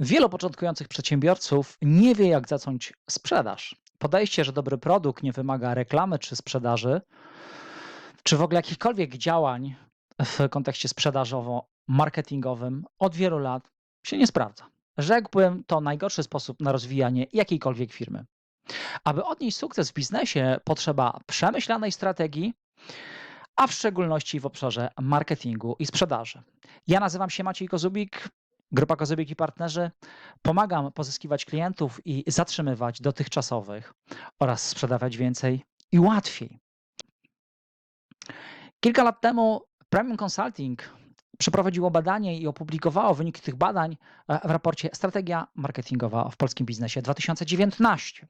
Wielu początkujących przedsiębiorców nie wie, jak zacząć sprzedaż. Podejście, że dobry produkt nie wymaga reklamy czy sprzedaży, czy w ogóle jakichkolwiek działań w kontekście sprzedażowo-marketingowym od wielu lat się nie sprawdza. Rzekłbym, to najgorszy sposób na rozwijanie jakiejkolwiek firmy. Aby odnieść sukces w biznesie, potrzeba przemyślanej strategii, a w szczególności w obszarze marketingu i sprzedaży. Ja nazywam się Maciej Kozubik, Grupa Kozubik i Partnerzy. Pomagam pozyskiwać klientów i zatrzymywać dotychczasowych oraz sprzedawać więcej i łatwiej. Kilka lat temu Premium Consulting przeprowadziło badanie i opublikowało wyniki tych badań e, w raporcie Strategia marketingowa w polskim biznesie 2019.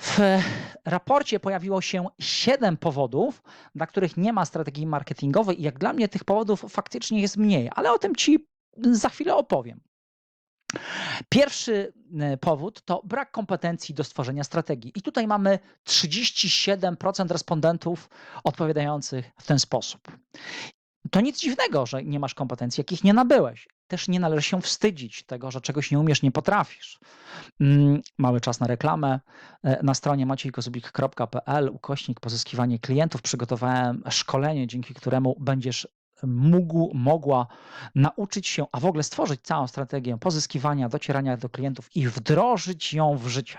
W raporcie pojawiło się siedem powodów, dla których nie ma strategii marketingowej, i jak dla mnie tych powodów faktycznie jest mniej, ale o tym Ci za chwilę opowiem. Pierwszy e, powód to brak kompetencji do stworzenia strategii. I tutaj mamy 37% respondentów odpowiadających w ten sposób. To nic dziwnego, że nie masz kompetencji, jakich nie nabyłeś. Też nie należy się wstydzić tego, że czegoś nie umiesz, nie potrafisz. Mm, Mały czas na reklamę. E, Na stronie maciejkozubik.pl ukośnik pozyskiwanie klientów przygotowałem szkolenie, dzięki któremu będziesz mógł, mogła nauczyć się, a w ogóle stworzyć całą strategię pozyskiwania, docierania do klientów i wdrożyć ją w życie.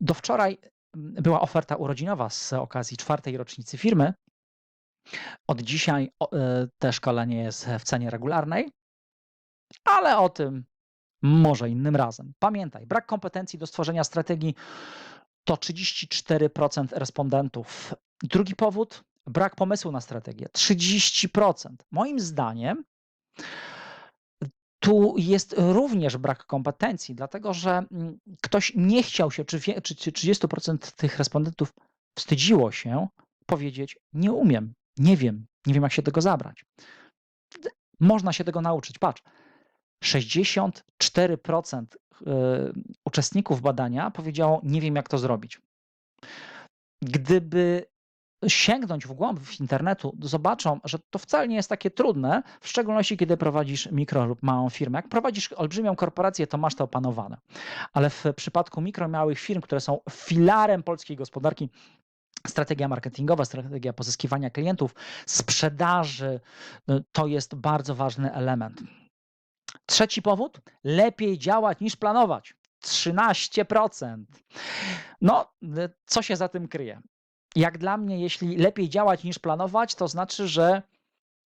Do wczoraj mm, była oferta urodzinowa z okazji czwartej rocznicy firmy. Od dzisiaj e, te szkolenie jest w cenie regularnej, ale o tym może innym razem. Pamiętaj, brak kompetencji do stworzenia strategii to 34% respondentów. Drugi powód brak pomysłu na strategię 30%. Moim zdaniem tu jest również brak kompetencji, dlatego że mm, ktoś nie chciał się, czy, czy, czy 30% tych respondentów wstydziło się powiedzieć: Nie umiem, nie wiem, nie wiem, jak się tego zabrać. Można się tego nauczyć. Patrz, 64% y, uczestników badania powiedziało: Nie wiem, jak to zrobić. Gdyby sięgnąć w głąb internetu, zobaczą, że to wcale nie jest takie trudne, w szczególności kiedy prowadzisz mikro lub małą firmę. Jak prowadzisz olbrzymią korporację, to masz to opanowane. Ale w przypadku mikro małych firm, które są filarem polskiej gospodarki, strategia marketingowa, strategia pozyskiwania klientów, sprzedaży, no, to jest bardzo ważny element. Trzeci powód: lepiej działać niż planować. 13%. No, co się za tym kryje? Jak dla mnie, jeśli lepiej działać niż planować, to znaczy, że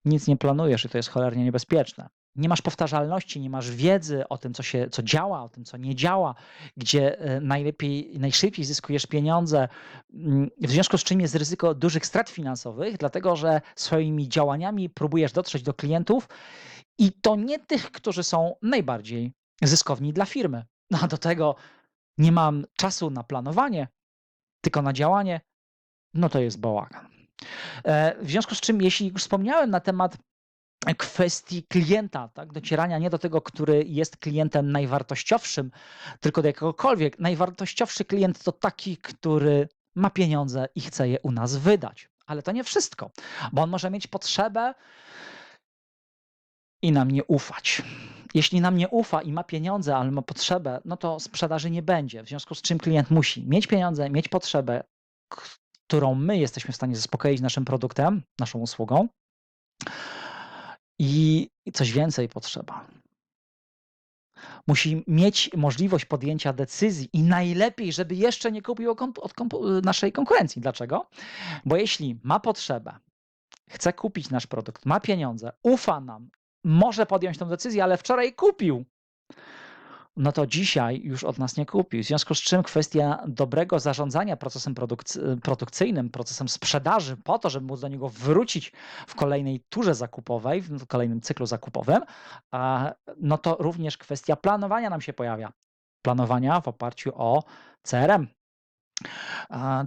nic nie planujesz i to jest cholernie niebezpieczne. Nie masz powtarzalności, nie masz wiedzy o tym, co, się, co działa, o tym, co nie działa, gdzie e, najlepiej, najszybciej zyskujesz pieniądze, mm, w związku z czym jest ryzyko dużych strat finansowych, dlatego że swoimi działaniami próbujesz dotrzeć do klientów i to nie tych, którzy są najbardziej zyskowni dla firmy. No a do tego nie mam czasu na planowanie, tylko na działanie, no to jest bałagan. E, W związku z czym, jeśli już wspomniałem na temat kwestii klienta, tak, docierania nie do tego, który jest klientem najwartościowszym, tylko do jakiegokolwiek. Najwartościowszy klient to taki, który ma pieniądze i chce je u nas wydać. Ale to nie wszystko, bo on może mieć potrzebę i nam nie ufać. Jeśli nam nie ufa i ma pieniądze, ale ma potrzebę, no to sprzedaży nie będzie. W związku z czym klient musi mieć pieniądze, mieć potrzebę, którą my jesteśmy w stanie zaspokoić naszym produktem, naszą usługą. I coś więcej potrzeba. Musi mieć możliwość podjęcia decyzji i najlepiej, żeby jeszcze nie kupił od naszej konkurencji. Dlaczego? Bo jeśli ma potrzebę, chce kupić nasz produkt, ma pieniądze, ufa nam, może podjąć tę decyzję, ale wczoraj kupił, no to dzisiaj już od nas nie kupi. W związku z czym kwestia dobrego zarządzania procesem produkcy- produkcyjnym, procesem sprzedaży, po to, żeby móc do niego wrócić w kolejnej turze zakupowej, w kolejnym cyklu zakupowym, no to również kwestia planowania nam się pojawia. Planowania w oparciu o CRM,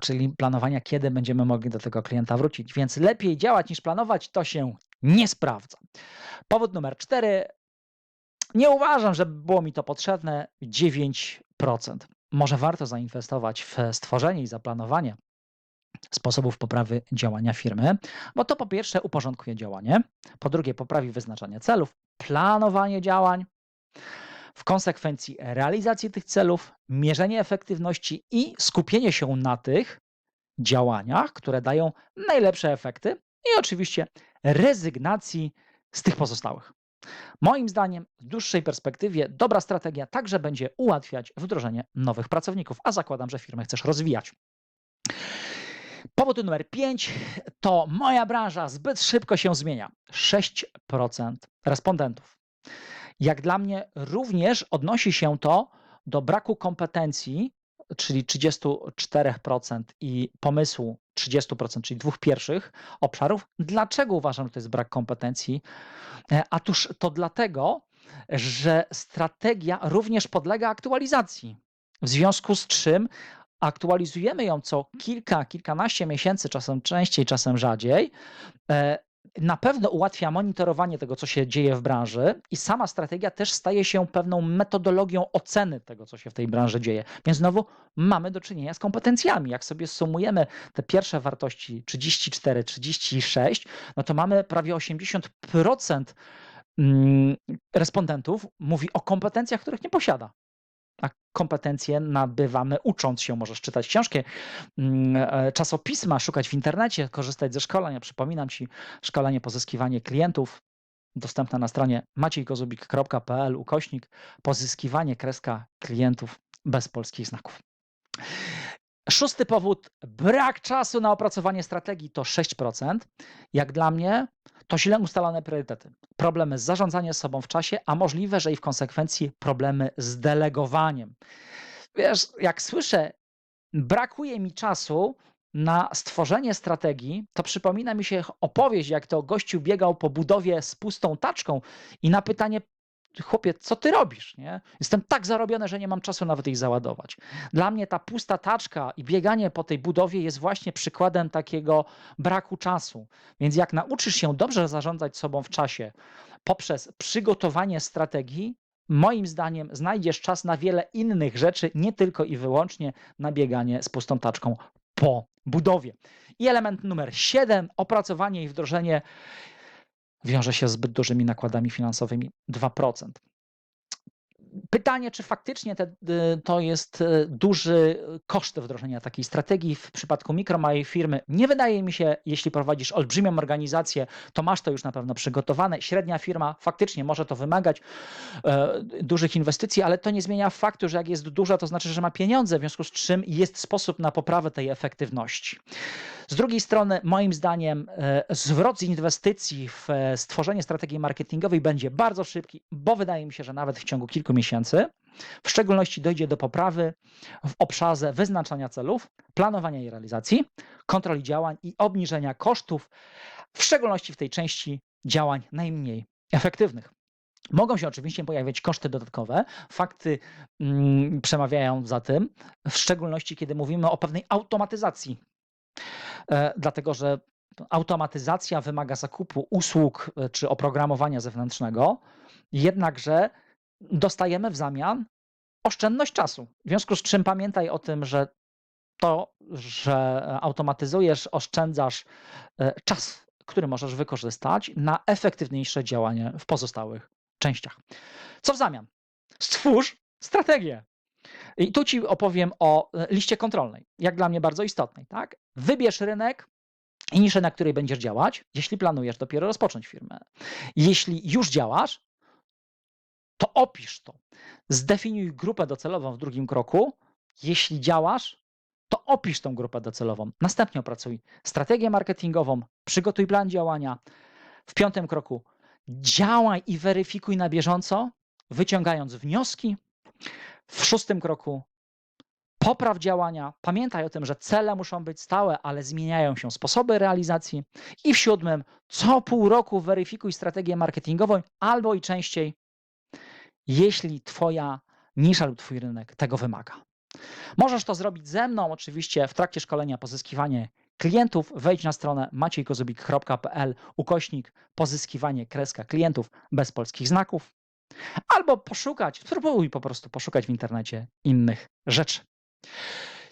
czyli planowania, kiedy będziemy mogli do tego klienta wrócić. Więc lepiej działać niż planować, to się nie sprawdza. Powód numer cztery nie uważam, że było mi to potrzebne 9%. Może warto zainwestować w stworzenie i zaplanowanie sposobów poprawy działania firmy, bo to po pierwsze uporządkuje działanie, po drugie poprawi wyznaczanie celów, planowanie działań, W konsekwencji realizacji tych celów, mierzenie efektywności i skupienie się na tych działaniach, które dają najlepsze efekty i oczywiście rezygnacji z tych pozostałych. Moim zdaniem w dłuższej perspektywie dobra strategia także będzie ułatwiać wdrożenie nowych pracowników, a zakładam, że firmę chcesz rozwijać. Powód numer 5 to moja branża zbyt szybko się zmienia. 6% respondentów. Jak dla mnie również odnosi się to do braku kompetencji, czyli 34% i pomysłu 30%, czyli dwóch pierwszych obszarów. Dlaczego uważam, że to jest brak kompetencji? E, Otóż to dlatego, że strategia również podlega aktualizacji. W związku z czym aktualizujemy ją co kilka, kilkanaście miesięcy, czasem częściej, czasem rzadziej. Na pewno ułatwia monitorowanie tego, co się dzieje w branży, i sama strategia też staje się pewną metodologią oceny tego, co się w tej branży dzieje. Więc znowu mamy do czynienia z kompetencjami. Jak sobie sumujemy te pierwsze wartości 34, 36, no to mamy prawie 80% mm, respondentów mówi o kompetencjach, których nie posiada a kompetencje nabywamy ucząc się. Możesz czytać książki, mm, e, czasopisma, szukać w internecie, korzystać ze szkoleń. Ja przypominam Ci szkolenie pozyskiwanie klientów dostępne na stronie maciejkozubik.pl ukośnik pozyskiwanie kreska klientów bez polskich znaków. Szósty powód, brak czasu na opracowanie strategii to 6%. Jak dla mnie to źle ustalone priorytety. Problemy z zarządzaniem sobą w czasie, a możliwe, że i w konsekwencji problemy z delegowaniem. Wiesz, jak słyszę, brakuje mi czasu na stworzenie strategii, to przypomina mi się opowieść, jak to gościu biegał po budowie z pustą taczką i na pytanie, chłopie, co ty robisz? Nie? Jestem tak zarobiony, że nie mam czasu nawet ich załadować. Dla mnie ta pusta taczka i bieganie po tej budowie jest właśnie przykładem takiego braku czasu. Więc jak nauczysz się dobrze zarządzać sobą w czasie poprzez przygotowanie strategii, moim zdaniem znajdziesz czas na wiele innych rzeczy, nie tylko i wyłącznie na bieganie z pustą taczką po budowie. I element numer 7, opracowanie i wdrożenie wiąże się z zbyt dużymi nakładami finansowymi 2%. Pytanie, czy faktycznie te, y, to jest y, duży koszt wdrożenia takiej strategii w przypadku mikro, małej firmy? Nie wydaje mi się, jeśli prowadzisz olbrzymią organizację, to masz to już na pewno przygotowane. Średnia firma faktycznie może to wymagać e, dużych inwestycji, ale to nie zmienia faktu, że jak jest duża, to znaczy, że ma pieniądze, w związku z czym jest sposób na poprawę tej efektywności. Z drugiej strony, moim zdaniem, e, zwrot z inwestycji w e, stworzenie strategii marketingowej będzie bardzo szybki, bo wydaje mi się, że nawet w ciągu kilku miesięcy, w szczególności dojdzie do poprawy w obszarze wyznaczania celów, planowania i realizacji, kontroli działań i obniżenia kosztów, w szczególności w tej części działań najmniej efektywnych. Mogą się oczywiście pojawiać koszty dodatkowe. Fakty mm, przemawiają za tym, w szczególności kiedy mówimy o pewnej automatyzacji dlatego że automatyzacja wymaga zakupu usług e, czy oprogramowania zewnętrznego, jednakże dostajemy w zamian oszczędność czasu. W związku z czym pamiętaj o tym, że to, że automatyzujesz, oszczędzasz e, czas, który możesz wykorzystać na efektywniejsze działanie w pozostałych częściach. Co w zamian? Stwórz strategię. I tu ci opowiem o liście kontrolnej, jak dla mnie bardzo istotnej. Tak? Wybierz rynek i niszę, na której będziesz działać, jeśli planujesz dopiero rozpocząć firmę. Jeśli już działasz, to opisz to. Zdefiniuj grupę docelową w drugim kroku. Jeśli działasz, to opisz tą grupę docelową. Następnie opracuj strategię marketingową, przygotuj plan działania. W piątym kroku działaj i weryfikuj na bieżąco, wyciągając wnioski. W szóstym kroku popraw działania. Pamiętaj o tym, że cele muszą być stałe, ale zmieniają się sposoby realizacji. I w siódmym, co pół roku weryfikuj strategię marketingową albo i częściej, jeśli Twoja nisza lub Twój rynek tego wymaga. Możesz to zrobić ze mną, oczywiście w trakcie szkolenia pozyskiwanie klientów. Wejdź na stronę maciejkozubik.pl ukośnik pozyskiwanie kreska klientów bez polskich znaków. Albo poszukać, spróbuj po prostu poszukać w internecie innych rzeczy.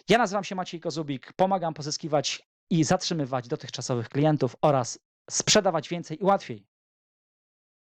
Ja nazywam się Maciej Kozubik, pomagam pozyskiwać i zatrzymywać dotychczasowych klientów oraz sprzedawać więcej i łatwiej